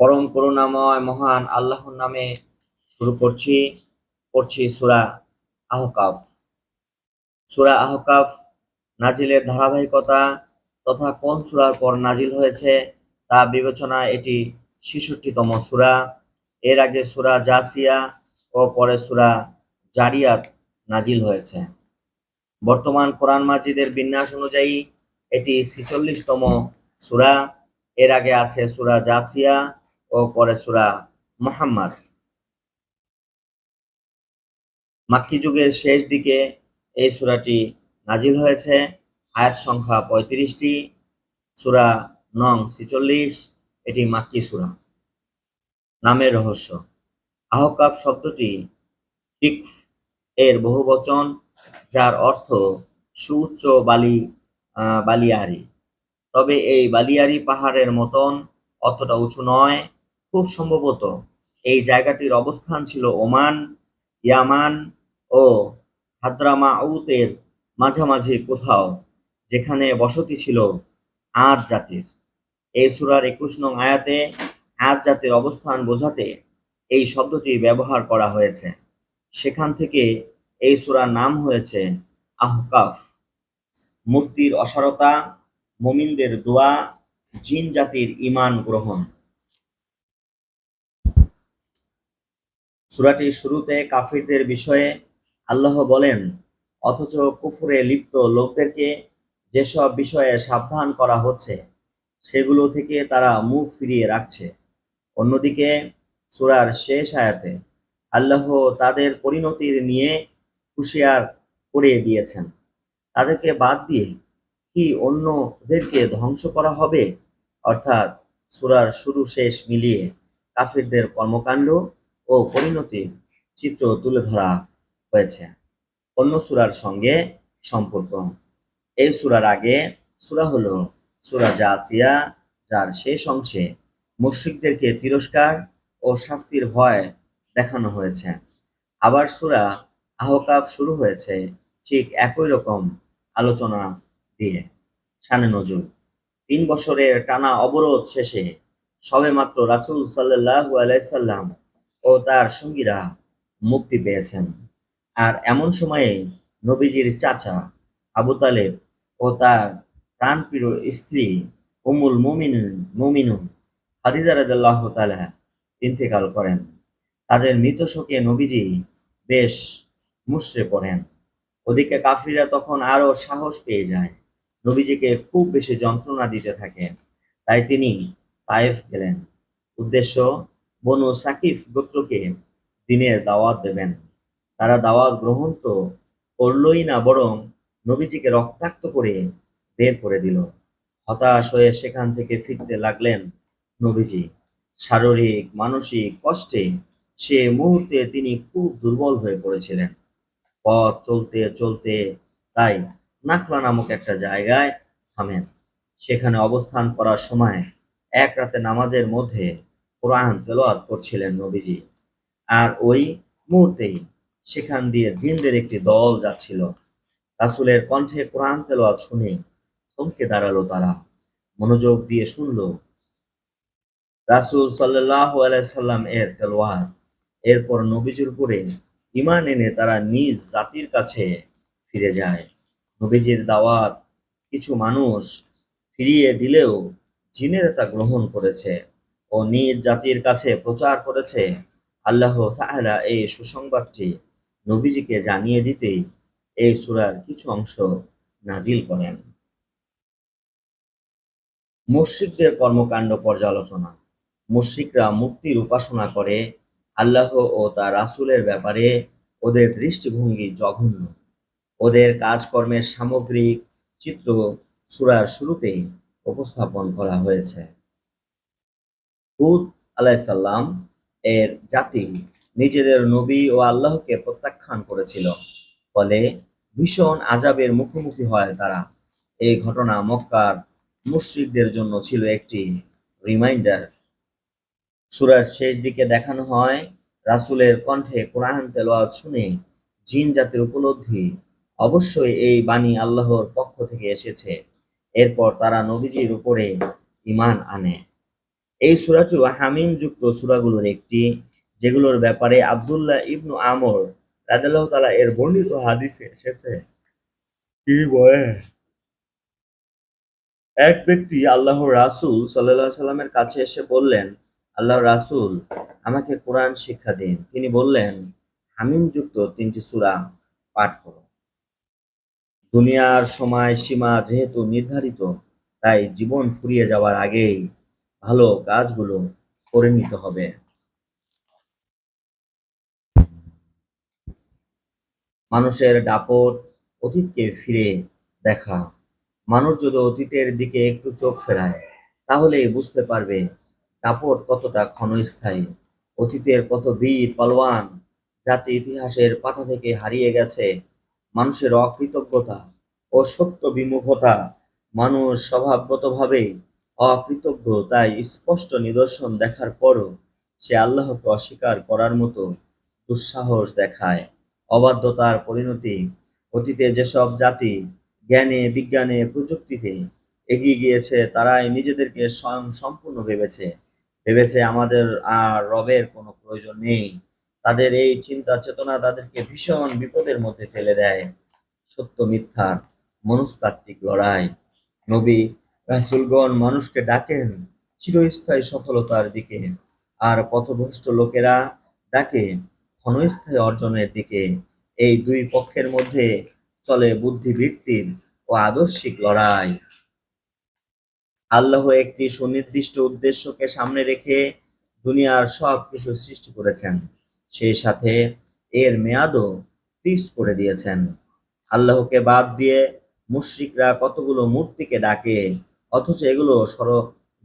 পরম করুণাময় মহান আল্লাহর নামে শুরু করছি, পড়ছি সুরা আহকাফ। সুরা আহকাফ নাজিলের ধারাবাহিকতা তথা কোন সুরার পর নাজিল হয়েছে তা বিবেচনা এটি ছেষট্টিতম সুরা। এর আগে সুরা জাসিয়া ও পরে সুরা জারিয়াত নাজিল হয়েছে। বর্তমান কোরআন মাজিদের বিন্যাস অনুযায়ী এটি ছিচল্লিশতম সুরা। এর আগে আছে সুরা জাসিয়া ও পরে সুরা মুহাম্মদ। মাক্কি যুগের শেষ দিকে এই সূরাটি নাজিল হয়েছে। আয়াত সংখ্যা পঁয়ত্রিশটি, সূরা নং ছিচল্লিশ, এটি মাক্কি সূরা। নামের রহস্য। আহকাব শব্দটি ইকফ এর বহুবচন যার অর্থ সুউচ্চ বালি বালিয়ারি তবে এই বালিয়ারি পাহাড়ের মতন অতটা উঁচু নয়। খুব সম্ভবত এই জায়গাটির অবস্থান ছিল ওমান, ইয়ামান ও হাদ্রামাউতের মাঝামাঝি কোথাও, যেখানে বসতি ছিল আদ জাতির। এই সূরার একুশ নং আয়াতে আদ জাতির অবস্থান বোঝাতে এই শব্দটি ব্যবহার করা হয়েছে। সেখান থেকে এই সূরার নাম হয়েছে আহকাফ। মূর্তির অসারতা, মুমিনদের দোয়া, জিন জাতির ইমান গ্রহণ। সূরাটির শুরুতে কাফিরদের বিষয়ে আল্লাহ বলেন, অথচ কুফরে লিপ্ত লোকদেরকে যেসব বিষয়ে সাবধান করা হচ্ছে, সেগুলো থেকে তারা মুখ ফিরিয়ে রাখছে। অন্যদিকে সূরার শেষ আয়াতে আল্লাহ তাদের পরিণতির নিয়ে হুঁশিয়ার করে দিয়েছেন। তাদেরকে বাদ দিয়ে কি অন্যদেরকে ধ্বংস করা হবে? অর্থাৎ সুরার শুরু শেষ মিলিয়ে কাফিরদের কর্মকাণ্ড ও পরিণতির চিত্র তুলে ধরা হয়েছে। অন্য সূরার সঙ্গে সম্পর্ক। এই সূরার আগে সুরা হলো সুরা জাসিয়া, যার শেষ অংশে মুশরিকদেরকে তিরস্কার ও শাস্তির ভয় দেখানো হয়েছে। আবার সুরা আহকাফ শুরু হয়েছে ঠিক একই রকম আলোচনা দিয়ে। সানে নজুল তিন বছরের টানা অবরোধ শেষে সবেমাত্র রাসূল সাল্লাল্লাহু আলাইহি সাল্লাম ও তার সঙ্গীরা মুক্তি পেয়েছেন। আর এমন সময়ে নবীজির চাচা আবু তালেব ও তার প্রাণপ্রিয় স্ত্রী উমুল মুমিনুন মুমিনুন খাদিজা রাদিয়াল্লাহু তাআলা ইন্তেকাল করেন। তাদের মৃত শোকে নবীজি বেশ মুষড়ে পড়েন। ওদিকে কাফিরা তখন আরও সাহস পেয়ে যায়। নবীজিকে খুব বেশি যন্ত্রণা দিতে থাকে। তাই তিনি তায়েফ গেলেন। উদ্দেশ্য বনু সাকিফ গোত্রকে দিনের দাওয়াত দেবেন। তারা দাওয়াত গ্রহণ তো করলই না, বরং নবীজিকে রক্তাক্ত করে বের করে দিল। হতাশ হয়ে সেখান থেকে ফিরতে লাগলেন নবীজি। শারীরিক, মানসিক কষ্টে সে মুহূর্তে তিনি খুব দুর্বল হয়ে পড়েছিলেন। পথ চলতে চলতে তাই নাখলা নামক একটা জায়গায় থামেন। সেখানে অবস্থান করার সময় এক রাতে নামাজের মধ্যে কোরআন তেলাওয়াত করছিলেন নবীজি। আর ওই মুহূর্তেই সেখান দিয়ে জিনদের একটি দল যাচ্ছিল। রাসূলের কণ্ঠে কোরআন তেলাওয়াত শুনে থমকে দাঁড়াল তারা। মনোযোগ দিয়ে শুনলো, রাসূল আলাইহি সাল্লাম এর তেলাওয়াত। এরপর নবীজির উপরে ঈমান এনে তারা নিজ জাতির কাছে ফিরে যায়। নবীজির দাওয়াত কিছু মানুষ ফিরিয়ে দিলেও জিনেরা তা গ্রহণ করেছে। ও নিজ জাতির কাছে প্রচার করেছে। আল্লাহ তাআলা এই সুসংবাদটি নবীজিকে জানিয়ে দিতেই এই সুরার কিছু অংশ নাজিল করেন। মুশরিকদের কর্মকাণ্ড পর্যালোচনা। মুশরিকরা মুক্তির উপাসনা করে, আল্লাহ ও তার রাসূলের ব্যাপারে ওদের দৃষ্টিভঙ্গি জঘন্য। ওদের কাজকর্মের সামগ্রিক চিত্র সূরার শুরুতেই উপস্থাপন করা হয়েছে। হুদ আলাইসাল্লাম এর জাতি নিজেদের নবী ও আল্লাহকে প্রত্যাখ্যান করেছিল। ফলে ভীষণ আজাবের মুখোমুখি হয় তারা। এই ঘটনা মক্কার মুশরিকদের জন্য ছিল একটি রিমাইন্ডার সুরার শেষ দিকে দেখানো হয়, রাসূলের কণ্ঠে কোরআন তেলাওয়াত শুনে জিন জাতির উপলব্ধি অবশ্যই এই বাণী আল্লাহর পক্ষ থেকে এসেছে। এরপর তারা নবীজির উপরে ঈমান আনে। এই সূরাটি হামিম যুক্ত সূরাগুলোর একটি, যেগুলোর ব্যাপারে আব্দুল্লাহ ইবনু আমর রাদিয়াল্লাহু তাআলা এর বর্ণিত হাদিসে এসেছে। বলে? এক ব্যক্তি আল্লাহ রাসূল আলাইহি সাল্লামের কাছে এসে বললেন আল্লাহ রাসূল, আমাকে কোরআন শিক্ষা দিন। তিনি বললেন, হামিম যুক্ত তিনটি সূরা পাঠ করো। দুনিয়ার সময় সীমা যেহেতু নির্ধারিত, তাই জীবন ফুরিয়ে যাওয়ার আগেই ভালো কাজগুলো করে নিতে হবে। মানুষের দাপট অতীতকে ফিরে দেখা। মানুষ যদি অতীতের দিকে একটু চোখ ফেরায়, তাহলেই বুঝতে পারবে দাপট কতটা ক্ষণস্থায়ী। অতীতের কত বীর, পালোয়ান জাতি ইতিহাসের পাতা থেকে হারিয়ে গেছে। মানুষের অকৃতজ্ঞতা ও সত্য বিমুখতা মানুষ স্বভাবগতভাবেই অকৃতজ্ঞ, তাই স্পষ্ট নিদর্শন দেখার পরও সে আল্লাহকে অস্বীকার করার মতো দুঃসাহস দেখায়। অবাধ্যতার পরিণতি, অতীতে যেসব জাতি, জ্ঞানে, বিজ্ঞানে, প্রযুক্তিতে এগিয়ে গিয়েছে, তারাই নিজেদেরকে স্বয়ং সম্পূর্ণ ভেবেছে। ভেবেছে আমাদের আর রবের কোনো প্রয়োজন নেই। তাদের এই চিন্তা চেতনা তাদেরকে ভীষণ বিপদের মধ্যে ফেলে দেয়। সত্য মিথ্যার মনস্তাত্ত্বিক লড়াই। নবী রাসূলগণ মানুষকে ডাকেন চিরস্থায়ী সফলতার দিকে। আর পথভ্রষ্ট লোকেরা ডাকে, ক্ষণস্থায়ী অর্জনের দিকে। এই দুই পক্ষের মধ্যে চলে বুদ্ধিবৃত্তির ও আদর্শিক লড়াই। আল্লাহ একটি সুনির্দিষ্ট উদ্দেশ্যকে সামনে রেখে দুনিয়ার সব কিছু সৃষ্টি করেছেন। সেই সাথে এর মেয়াদও ফিক্সড করে দিয়েছেন। আল্লাহকে বাদ দিয়ে মুশরিকরা কতগুলো মূর্তিকে ডাকে অথচ এগুলো সর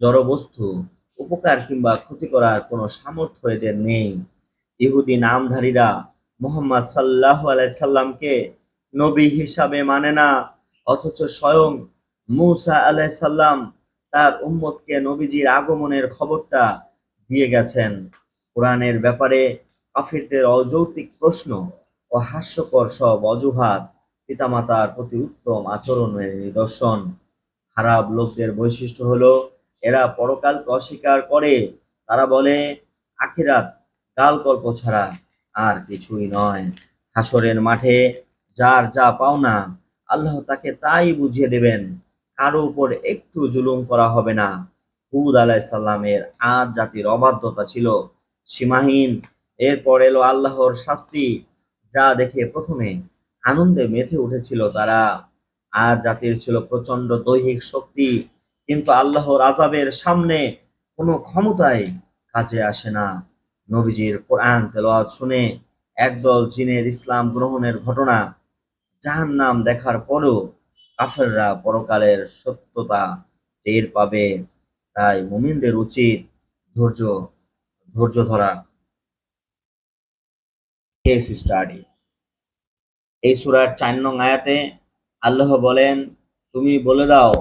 জড়বস্তু উপকার কিংবা ক্ষতি করার কোনো সামর্থ্য এদের নেই। ইহুদি নামধারীরা মোহাম্মদ সাল্লাহ আলাইসাল্লামকে নবী হিসাবে মানে না, অথচ স্বয়ং মুসা আলাইসাল্লাম তার উম্মতকে নবীজির আগমনের খবরটা দিয়ে গেছেন। কোরআনের ব্যাপারে কাফিরদের অযৌক্তিক প্রশ্ন ও হাস্যকর সব অজুহাত পিতামাতার প্রতি উত্তম আচরণের নিদর্শন। খারাপ লোকদের বৈশিষ্ট্য হলো, এরা পরকালকে অস্বীকার করে। তারা বলে, আখিরাত, কালকল্প ছাড়া আর কিছুই নয়। হাসরের মাঠে যার যা পাওনা আল্লাহ তাকে তাই বুঝিয়ে দেবেন, কারও উপর একটু জুলুম করা হবে না। হুদ আলাহ সাল্লামের আজ জাতির অবাধ্যতা ছিল সীমাহীন। এরপর এলো আল্লাহর শাস্তি, যা দেখে প্রথমে আনন্দে মেতে উঠেছিল তারা। আজ জাতির ছিল প্রচণ্ড দৈহিক শক্তি, কিন্তু আল্লাহর আজাবের সামনে কোনো ক্ষমতাই কাজে আসে না। নবীজির কোরআন তেলাওয়াত শুনে একদল চীনের ইসলাম গ্রহণের ঘটনা জাহান নাম দেখার পরও কাফেররা পরকালের সত্যতা টের পাবে, তাই মুমিনদের উচিত ধৈর্য ধৈর্য ধরা। কেস স্টাডি এই সূরার চার নং আয়াতে আল্লাহ বলেন, তুমি বলে দাও,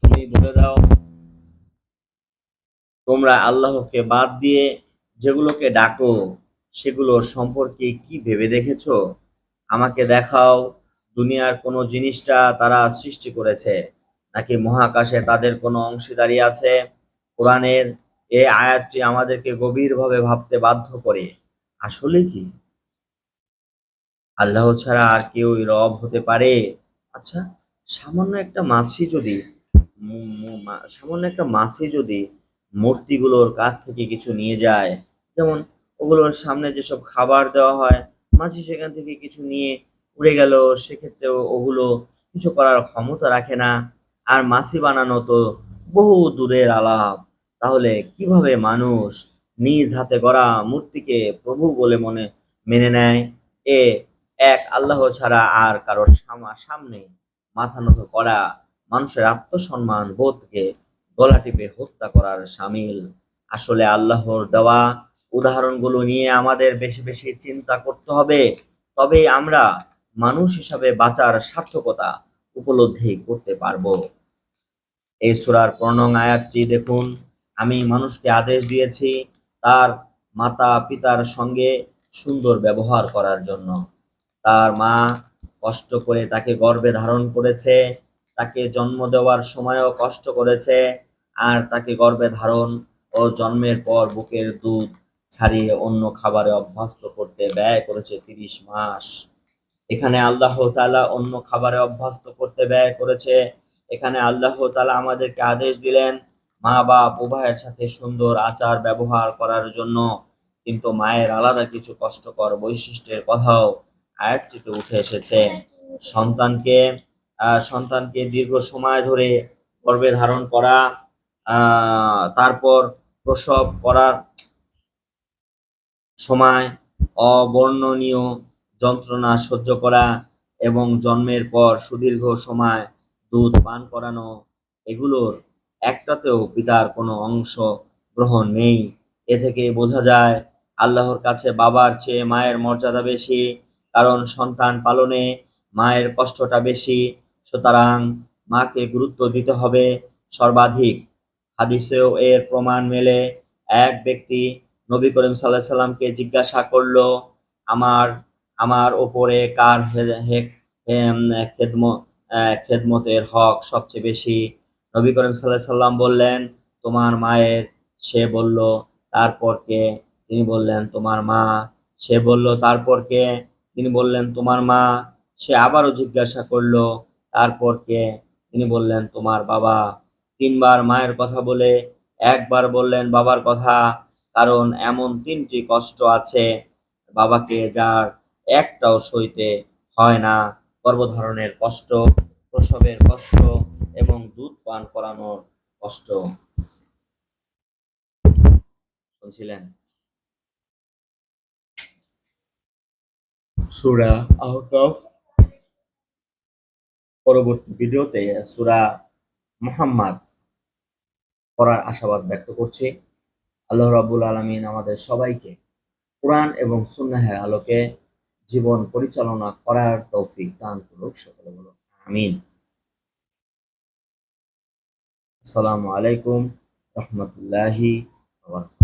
তুমি বলে দাও, তোমরা আল্লাহকে বাদ দিয়ে যেগুলোকে ডাকো, সেগুলো সম্পর্কে কি ভেবে দেখেছ? আমাকে দেখাও, দুনিয়ার কোনো জিনিসটা তারা সৃষ্টি করেছে, নাকি মহাকাশে তাদের কোনো অংশীদারি আছে? কোরআনের এই আয়াতটি আমাদেরকে গভীরভাবে ভাবতে বাধ্য করে। আসলে কি? আল্লাহ ছাড়া আর কেউই রব হতে পারে? আচ্ছা সামান্য একটা মাছি যদি সামান্য একটা মাছি যদি মূর্তিগুলোর কাছ থেকে কিছু নিয়ে যায়, যেমন ওগুলোর সামনে যেসব খাবার দেওয়া হয়, মাছি সেখান থেকে কিছু নিয়ে উড়ে গেল সেক্ষেত্রে ওগুলো কিছু করার ক্ষমতা রাখে না। আর মাছি বানানো তো বহু দূরের আলাপ। তাহলে কীভাবে মানুষ নিজ হাতে গড়া মূর্তিকে প্রভু বলে মনে, মেনে নেয়? এ এক আল্লাহ ছাড়া আর কারোর সামা, সামনে মাথা নত করা, মানুষের আত্মসম্মান বোধকে গলা টিপে হত্যা করার সামিল। আসলে আল্লাহর দেওয়া উদাহরণগুলো নিয়ে আমাদের বেশি বেশি চিন্তা করতে হবে। তবে আমরা মানুষ হিসাবে বাঁচার সার্থকতা উপলব্ধি করতে পারব। এই সূরার প্রণং আয়াতটি দেখুন, আমি মানুষকে আদেশ দিয়েছি তার মাতা পিতার সঙ্গে সুন্দর ব্যবহার করার জন্য। তার মা কষ্ট করে তাকে গর্ভে ধারণ করেছে, তাকে জন্ম দেওয়ার সময়ও কষ্ট করেছে আর তাকে গর্ভে ধারণ ও জন্মের পর বুকের দুধ ছাড়িয়ে অন্য খাবারে অভ্যস্ত করতে ব্যয় করেছে তিরিশ মাস। এখানে আল্লাহ তালা অন্য খাবারে অভ্যস্ত করতে ব্যয় করেছে। এখানে আল্লাহ তালা আমাদেরকে আদেশ দিলেন মা বাপ উভয়ের সাথে সুন্দর আচার ব্যবহার করার জন্য, কিন্তু মায়ের আলাদা কিছু কষ্টকর বৈশিষ্ট্যের কথাও আয়াতটিতে উঠে এসেছে, সন্তানকে সন্তানকে দীর্ঘ সময় ধরে গর্ভে ধারণ করা তারপর প্রসব করার সময় অবর্ণনীয় যন্ত্রণা সহ্য করা এবং জন্মের পর সুদীর্ঘ সময় দুধ পান করানো, এগুলোর একটাতেও পিতার কোনো অংশ গ্রহণ নেই। এ থেকে বোঝা যায়, আল্লাহর কাছে বাবার চেয়ে মায়ের মর্যাদা বেশি কারণ সন্তান পালনে মায়ের কষ্টটা বেশি, সুতরাং মাকে গুরুত্ব দিতে হবে সর্বাধিক। হাদিসেও এর প্রমাণ মেলে, এক ব্যক্তি নবী করিম সাল্লাহ সাল্লামকে জিজ্ঞাসা করল, আমার আমার ওপরে কার খেদমতের হক সবচেয়ে বেশি? নবী করিম সাল্লাহ সাল্লাম বললেন, তোমার মায়ের, সে বলল, তারপর কে? তিনি বললেন, তোমার মা। সে বলল, তারপর কে? তিনি বললেন, তোমার মা সে আবারও জিজ্ঞাসা করল, তারপর কে? তিনি বললেন, তোমার বাবা। তিনবার মায়ের কথা বলে একবার বললেন, বাবার কথা, কারণ এমন তিনটি কষ্ট আছে, বাবাকে যার একটাও সইতে হয় না। গর্ভধারণের কষ্ট, প্রসবের কষ্ট এবং দুধ পান করানোর কষ্ট। শুনছিলেন? সুরা আহকাফ। পরবর্তী ভিডিওতে সুরা মুহাম্মদ পড়ার আশাবাদ ব্যক্ত করছি। আল্লাহ রাব্বুল আলামিন আমাদের সবাইকে কোরআন এবং সুন্নাহের আলোকে জীবন পরিচালনা করার তৌফিক দান করুক, সকলে বলো আমিন। আসসালামু আলাইকুম রহমতুল্লাহি বারাকাতুহু।